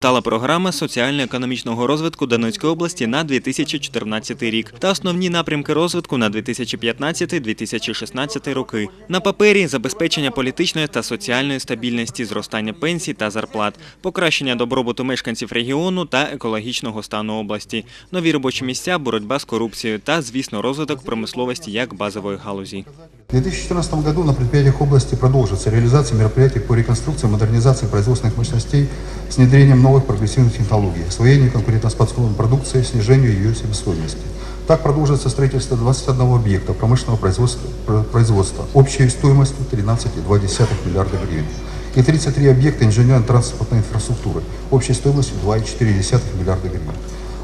Стала програма соціально-економічного розвитку Донецької області на 2014 рік та основні напрямки розвитку на 2015-2016 роки. На папері забезпечення політичної та соціальної стабільності, зростання пенсій та зарплат, покращення добробуту мешканців регіону та екологічного стану області, нові робочі місця, боротьба з корупцією та, звісно, розвиток промисловості як базової галузі. В 2014 году на предприятиях области продолжится реализация мероприятий по реконструкции и модернизации производственных мощностей с внедрением новых прогрессивных технологий, освоению конкурентоспособной продукции, снижению ее себестоимости. Так продолжится строительство 21 объекта промышленного производства, про- производства общей стоимостью 13,2 миллиарда гривен и 33 объекта инженерно-транспортной инфраструктуры общей стоимостью 2,4 миллиарда гривен.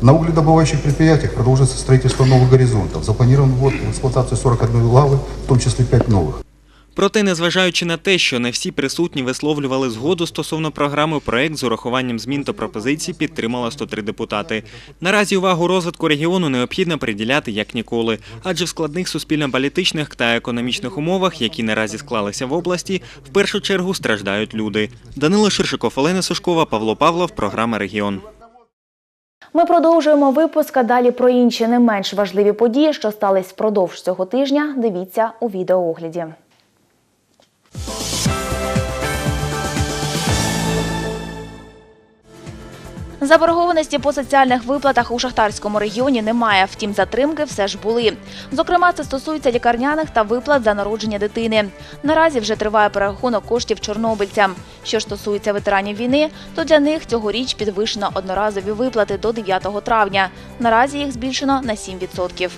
На угледобывающих предприятиях продолжится строительство новых горизонтов. Запланирован ввод в эксплуатацию 41 лавы, в том числе 5 новых. Проте, незважаючи на те, що не всі присутні висловлювали згоду стосовно програми, проект з урахуванням змін та пропозицій підтримало 103 депутати. Наразі увагу розвитку регіону необхідно приділяти як ніколи, адже в складних суспільно-політичних та економічних умовах, які наразі склалися в області, в першу чергу страждають люди. Данило Ширшиков, Олена Сушкова, Павло Павлов, програма Регіон. Ми продовжуємо випуск, а далі про інші не менш важливі події, що стались впродовж цього тижня. Дивіться у відеоогляді. Заборгованості по соціальних виплатах у шахтарському регіоні немає, втім затримки все ж були. Зокрема, це стосується лікарняних та виплат за народження дитини. Наразі вже триває перерахунок коштів чорнобильцям. Що ж стосується ветеранів війни, то для них цьогоріч підвищено одноразові виплати до 9 травня. Наразі їх збільшено на 7%.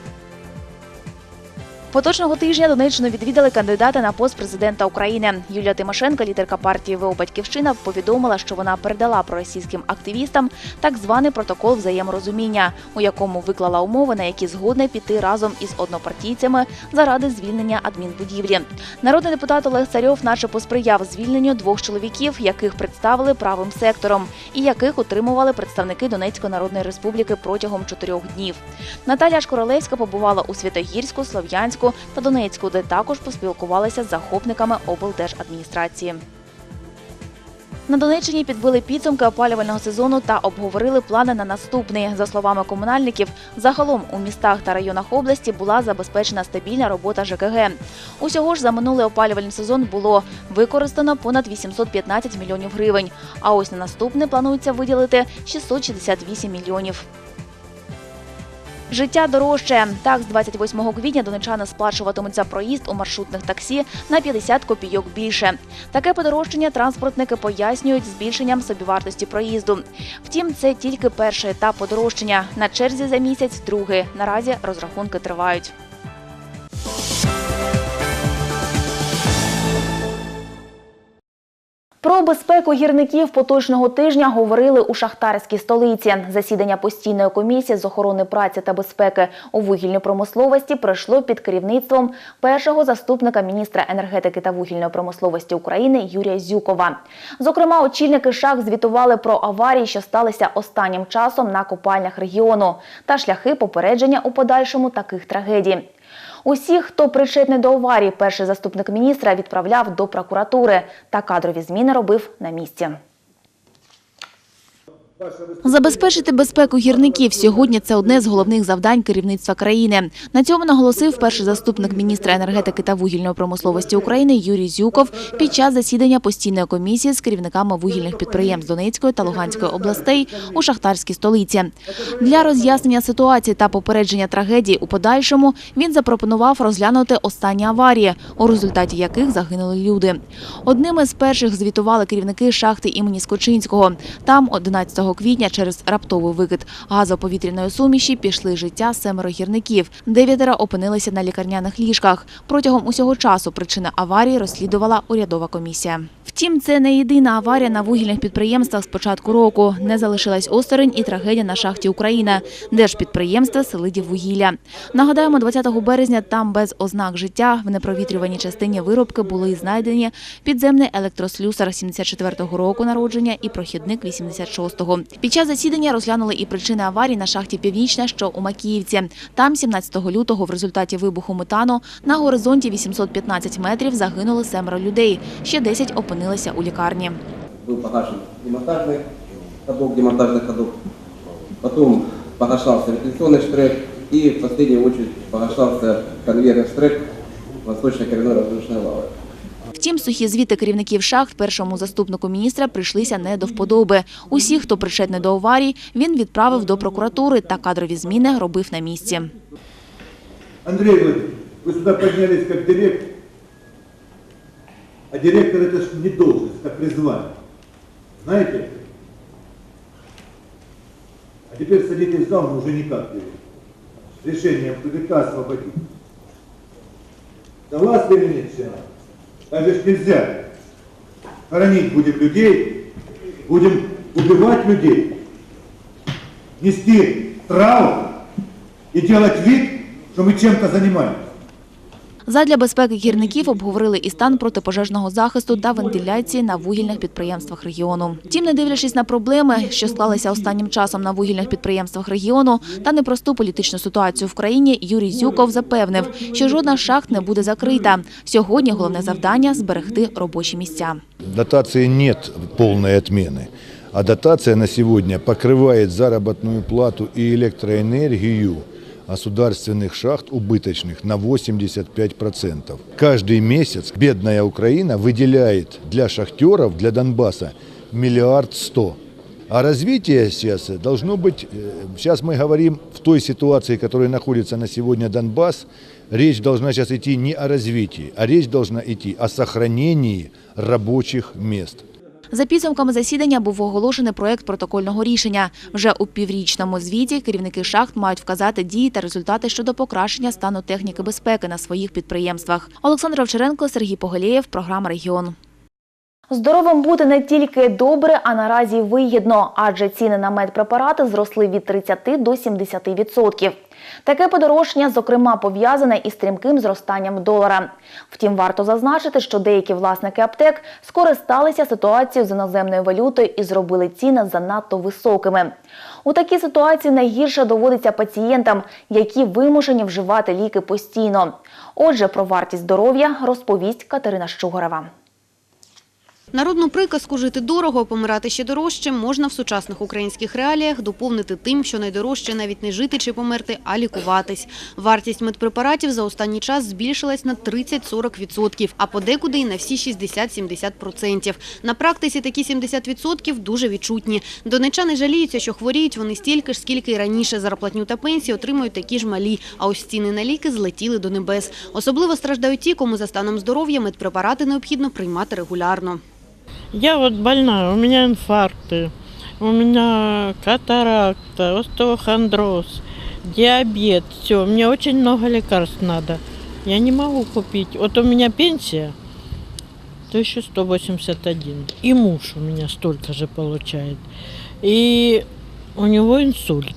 Поточного тижня Донеччину відвідали кандидати на пост президента України. Юлія Тимошенко, лідерка партії ВО Батьківщина, повідомила, що вона передала проросійським активістам так званий протокол взаєморозуміння, у якому виклала умови, на які згодна піти разом із однопартійцями заради звільнення адмінбудівлі. Народний депутат Олег Царьов, наче посприяв звільненню двох чоловіків, яких представили правим сектором, і яких утримували представники Донецької народної республіки протягом чотирьох днів. Наталя Шкоролевська побувала у Святогірську, Слов'янську та Донецьку, де також поспілкувалася з захопниками облдержадміністрації. На Донеччині підбили підсумки опалювального сезону та обговорили плани на наступний. За словами комунальників, загалом у містах та районах області була забезпечена стабільна робота ЖКГ. Усього ж за минулий опалювальний сезон було використано понад 815 мільйонів гривень. А ось на наступний планується виділити 668 мільйонів. Життя дорожче. Так, з 28 квітня донечани сплачуватимуть за проїзд у маршрутних таксі на 50 копійок більше. Таке подорожчання транспортники пояснюють збільшенням собівартості проїзду. Втім, це тільки перший етап подорожчання. На черзі за місяць другий. Наразі розрахунки тривають. Про безпеку гірників поточного тижня говорили у шахтарській столиці. Засідання постійної комісії з охорони праці та безпеки у вугільній промисловості пройшло під керівництвом першого заступника міністра енергетики та вугільної промисловості України Юрія Зюкова. Зокрема, очільники шах звітували про аварії, що сталися останнім часом на копальнях регіону, та шляхи попередження у подальшому таких трагедій. Усіх, хто причетний до аварії, перший заступник міністра відправляв до прокуратури та кадрові зміни робив на місці. Забезпечити безпеку гірників сьогодні це одне з головних завдань керівництва країни. На цьому наголосив перший заступник міністра енергетики та вугільної промисловості України Юрій Зюков під час засідання постійної комісії з керівниками вугільних підприємств Донецької та Луганської областей у шахтарській столиці. Для роз'яснення ситуації та попередження трагедій у подальшому він запропонував розглянути останні аварії, у результаті яких загинули люди. Одними з перших звітували керівники шахти імені Скочинського. Там 11 квітня через раптовий викид газоповітряної суміші пішли життя семеро гірників. Дев'ятеро опинилися на лікарняних ліжках. Протягом усього часу причини аварії розслідувала урядова комісія. Втім, це не єдина аварія на вугільних підприємствах з початку року. Не залишилась осторонь і трагедія на шахті Україна, держпідприємства Селидів вугілля. Нагадаємо, 20 березня там без ознак життя в непровітрюваній частині виробки були знайдені підземний електрослюсар 74-го року народження і прохідник 86-го. Під час засідання розглянули і причини аварії на шахті Північна, що у Макіївці. Там 17 лютого в результаті вибуху метану на горизонті 815 метрів загинули семеро людей. Ще 10 опинилися у лікарні. был погашен демонтажный ходов, демонтажных ходов. Потом погашался вентиляционный штрек и в последнюю очередь погашался конвейерный штрек восточной коренной разрушенной лавы. Втім, сухі звіти керівників шахт першому заступнику міністра прийшлися не до вподоби. Усі, хто причетний до аварії, він відправив до прокуратури та кадрові зміни робив на місці. Андрей Владимирович, вы сюда поднялись как директор, а директор это ж не должность, это призвание. Знаете? А теперь садитесь в зал, но уже никак директор. С решением ПДК освободить. Согласны или нет, же ж нельзя. Хоронить будем людей, будем убивать людей, нести траву и делать вид, что мы чем-то занимаемся. Задля безпеки гірників обговорили і стан протипожежного захисту та вентиляції на вугільних підприємствах регіону. Втім, не дивлячись на проблеми, що склалися останнім часом на вугільних підприємствах регіону та непросту політичну ситуацію в країні, Юрій Зюков запевнив, що жодна з шахт не буде закрита. Сьогодні головне завдання зберегти робочі місця. Дотации нет полной отмены, а дотация на сегодня покрывает заработную плату и электроэнергию Государственных шахт убыточных на 85%. Каждый месяц бедная Украина выделяет для шахтеров, для Донбасса миллиард сто. А развитие сейчас должно быть, э, сейчас мы говорим в той ситуации, в которой находится на сегодня Донбасс, речь должна сейчас идти не о развитии, а речь должна идти о сохранении рабочих мест. За підсумками засідання був оголошений проект протокольного рішення. Вже у піврічному звіті керівники шахт мають вказати дії та результати щодо покращення стану техніки безпеки на своїх підприємствах. Олександр Овчаренко, Сергій Поголєєв, програма Регіон. Здоровим бути не тільки добре, а наразі вигідно, адже ціни на медпрепарати зросли від 30 до 70%. Таке подорожчання, зокрема, пов'язане із стрімким зростанням долара. Втім, варто зазначити, що деякі власники аптек скористалися ситуацією з іноземною валютою і зробили ціни занадто високими. У такій ситуації найгірше доводиться пацієнтам, які вимушені вживати ліки постійно. Отже, про вартість здоров'я розповість Катерина Щугорева. Народну приказку «жити дорого, помирати ще дорожче» можна в сучасних українських реаліях доповнити тим, що найдорожче навіть не жити чи померти, а лікуватись. Вартість медпрепаратів за останній час збільшилась на 30-40%, а подекуди і на всі 60-70%. На практиці такі 70% дуже відчутні. Донечани жаліються, що хворіють вони стільки ж, скільки й раніше. Зарплатню та пенсії отримують такі ж малі, а ось ціни на ліки злетіли до небес. Особливо страждають ті, кому за станом здоров'я медпрепарати необхідно приймати регулярно. Я вот больная, у меня инфаркты, у меня катаракта, остеохондроз, диабет, все, мне очень много лекарств надо. Я не могу купить. Вот у меня пенсия 1181. И муж у меня столько же получает. И у него инсульт.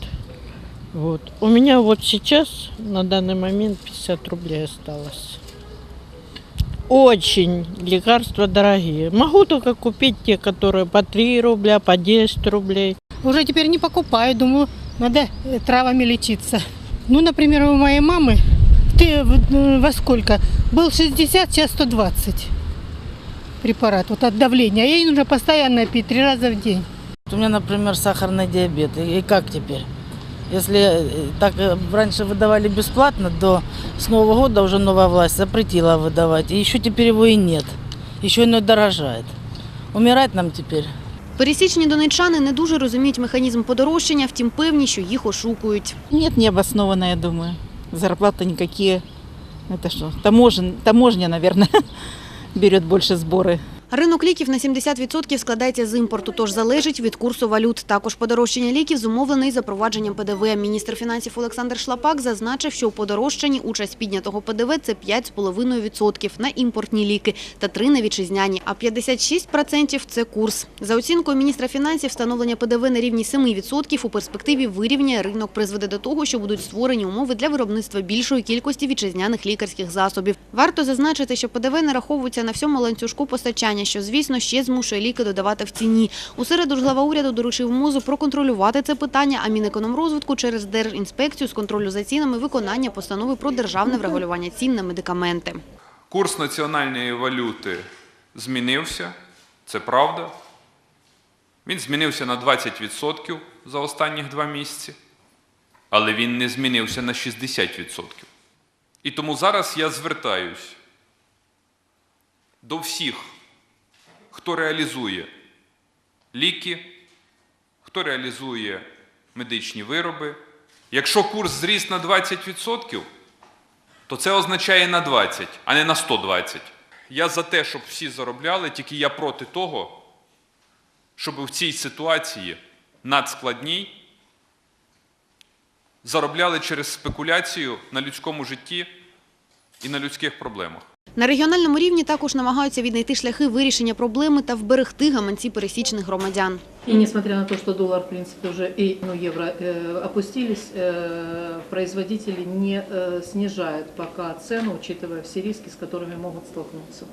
Вот. У меня вот сейчас на данный момент 50 рублей осталось. Очень лекарства дорогие. Могу только купить те, которые по 3 рубля, по 10 рублей. Уже теперь не покупаю, думаю, надо э, травами лечиться. Ну, например, у моей мамы ты в- э, во сколько? Был 60, сейчас 120 препарат вот от давления. А ей нужно постоянно пить три раза в день. У меня, например, сахарный диабет. И как теперь? Если э, так э, раньше выдавали бесплатно, до с Нового года уже новая власть запретила выдавать. И еще теперь его и нет. Еще оно дорожает. Умирать нам теперь. Пересічні донечани не дуже розуміють механізм подорожчання, втім певні, що їх ошукують. Нет, необоснованно, я думаю. Зарплаты никакие. Это что, таможен, таможня, наверное, берет больше сборы. Ринок ліків на 70% складається з імпорту, тож залежить від курсу валют. Також подорожчання ліків зумовлений запровадженням ПДВ. Міністр фінансів Олександр Шлапак зазначив, що у подорожчанні участь піднятого ПДВ – це 5,5% на імпортні ліки та 3 на вітчизняні, а 56% – це курс. За оцінкою міністра фінансів, встановлення ПДВ на рівні 7% у перспективі вирівняє ринок, призведе до того, що будуть створені умови для виробництва більшої кількості вітчизняних лікарських засобів. Варто зазначити, що ПДВ нараховується на всьому ланцюжку постачання, що, звісно, ще змушує ліки додавати в ціні. У середу ж глава уряду доручив МОЗу проконтролювати це питання, а Мінекономрозвитку через Держінспекцію з контролю за цінами виконання постанови про державне врегулювання цін на медикаменти. Курс національної валюти змінився, це правда. Він змінився на 20% за останніх два місяці, але він не змінився на 60%. І тому зараз я звертаюсь до всіх, хто реалізує ліки, хто реалізує медичні вироби. Якщо курс зріс на 20%, то це означає на 20, а не на 120. Я за те, щоб всі заробляли, тільки я проти того, щоб в цій ситуації надскладній заробляли через спекуляцію на людському житті і на людських проблемах. На регіональному рівні також намагаються віднайти шляхи вирішення проблеми та вберегти гаманці пересічних громадян. И несмотря на то, что доллар, в принципе, уже и ну, евро э, опустились, э, производители не э, снижают пока цену, учитывая все риски, с которыми могут столкнуться.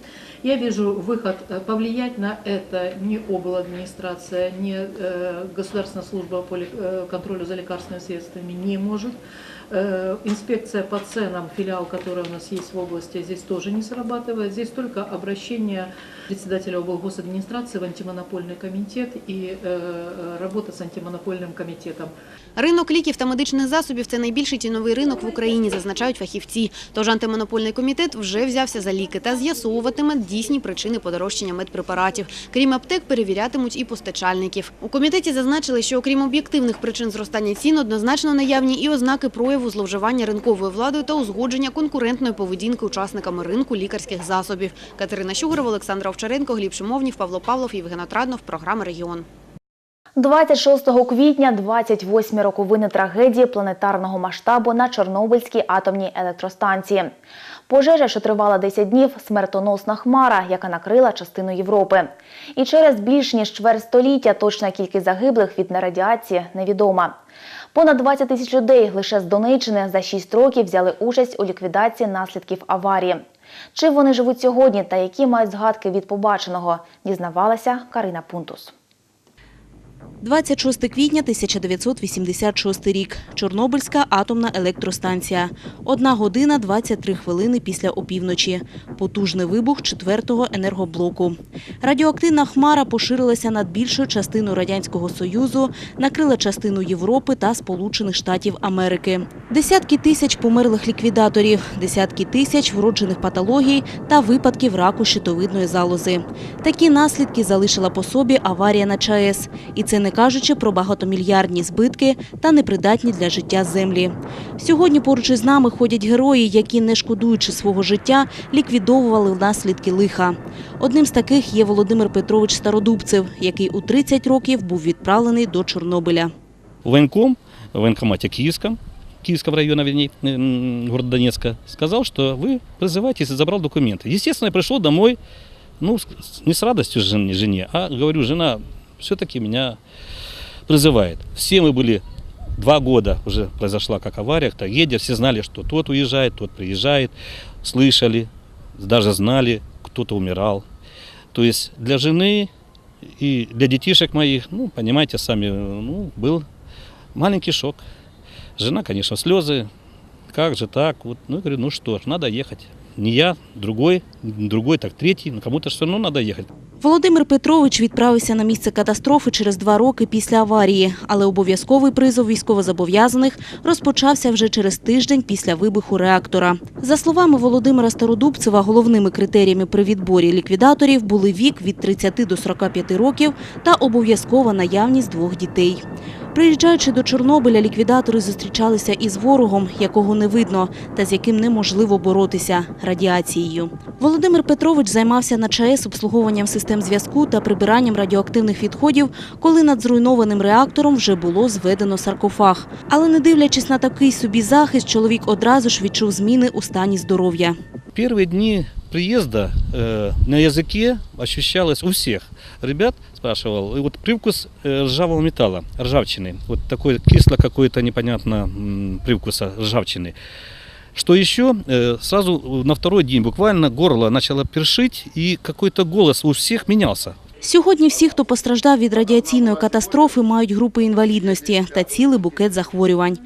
Я вижу выход э, повлиять на это ни обладминистрация, ни э, Государственная служба по лек- э, контролю за лекарственными средствами не может. Э, Инспекция по ценам, филиал, который у нас есть в области, здесь тоже не срабатывает. Здесь только обращение председателя облгосадминистрации в антимонопольный комитет и э, работа с антимонопольным комитетом. Ринок ліків та медичних засобів – це найбільший тіновий ринок в Україні, зазначають фахівці. Тож антимонопольний комітет вже взявся за ліки та з'ясовуватиме дійсні причини подорожчання медпрепаратів. Крім аптек, перевірятимуть і постачальників. У комітеті зазначили, що окрім об'єктивних причин зростання цін, однозначно наявні і ознаки прояву зловживання ринковою владою та узгодження конкурентної поведінки учасниками ринку лікарських засобів. Катерина Щугурова, Олександр Овчаренко, Гліб Шимовнів, Павло Павлов, Євген Отраднов. Програма «Регіон». 26 квітня 28 роковини трагедії планетарного масштабу на Чорнобильській атомній електростанції. Пожежа, що тривала 10 днів, смертоносна хмара, яка накрила частину Європи. І через більш ніж чверть століття точна кількість загиблих від нерадіації невідома. Понад 20 тисяч людей лише з Донеччини за 6 років взяли участь у ліквідації наслідків аварії. Чи вони живуть сьогодні та які мають згадки від побаченого, дізнавалася Карина Пунтус. 26 квітня 1986 рік. Чорнобильська атомна електростанція. Одна година 23 хвилини після опівночі. Потужний вибух четвертого енергоблоку. Радіоактивна хмара поширилася над більшою частиною Радянського Союзу, накрила частину Європи та Сполучених Штатів Америки. Десятки тисяч померлих ліквідаторів, десятки тисяч вроджених патологій та випадків раку щитовидної залози. Такі наслідки залишила по собі аварія на ЧАЕС. І це не кажучи про багатомільярдні збитки та непридатні для життя землі. Сьогодні поруч із нами ходять герої, які, не шкодуючи свого життя, ліквідовували наслідки лиха. Одним з таких є Володимир Петрович Стародубцев, який у 30 років був відправлений до Чорнобиля. военком, в военкомате Киевском, Киевского района, вернее, м, города Донецка, сказал, что вы призываетесь и забрал документы. Естественно, я пришел домой, ну, с- с- не с радостью жене, жене а говорю, жена все-таки меня призывает. Все мы были, два года уже произошла как авария, трагедия, все знали, что тот уезжает, тот приезжает, слышали, даже знали, кто-то умирал. То есть для жены и для детишек моих, ну, понимаете сами, ну, был маленький шок. Жена, конечно, слезы. Как же так? Вот, ну, я говорю, ну что ж, надо ехать. Не я, другой, другой, так третий, но кому-то все равно надо ехать. Володимир Петрович відправився на місце катастрофи через два роки після аварії, але обов'язковий призов військовозобов'язаних розпочався вже через тиждень після вибуху реактора. За словами Володимира Стародубцева, головними критеріями при відборі ліквідаторів були вік від 30 до 45 років та обов'язкова наявність двох дітей. Приїжджаючи до Чорнобиля, ліквідатори зустрічалися із ворогом, якого не видно та з яким неможливо боротися – радіацією. Володимир Петрович займався на ЧАЕС обслуговуванням систем зв'язку та прибиранням радіоактивних відходів, коли над зруйнованим реактором вже було зведено саркофаг. Але не дивлячись на такий собі захист, чоловік одразу ж відчув зміни у стані здоров'я. Первые дни приезда э, на языке ощущалось у всех. Ребят спрашивал, и вот привкус э, ржавого металла, ржавчины. Вот такой кисло какой-то непонятно м, привкуса ржавчины. Что еще? Э, сразу на второй день буквально горло начало першить, и какой-то голос у всех менялся. Сьогодні всі, хто постраждав від радіаційної катастрофи, мають групи інвалідності та цілий букет захворювань.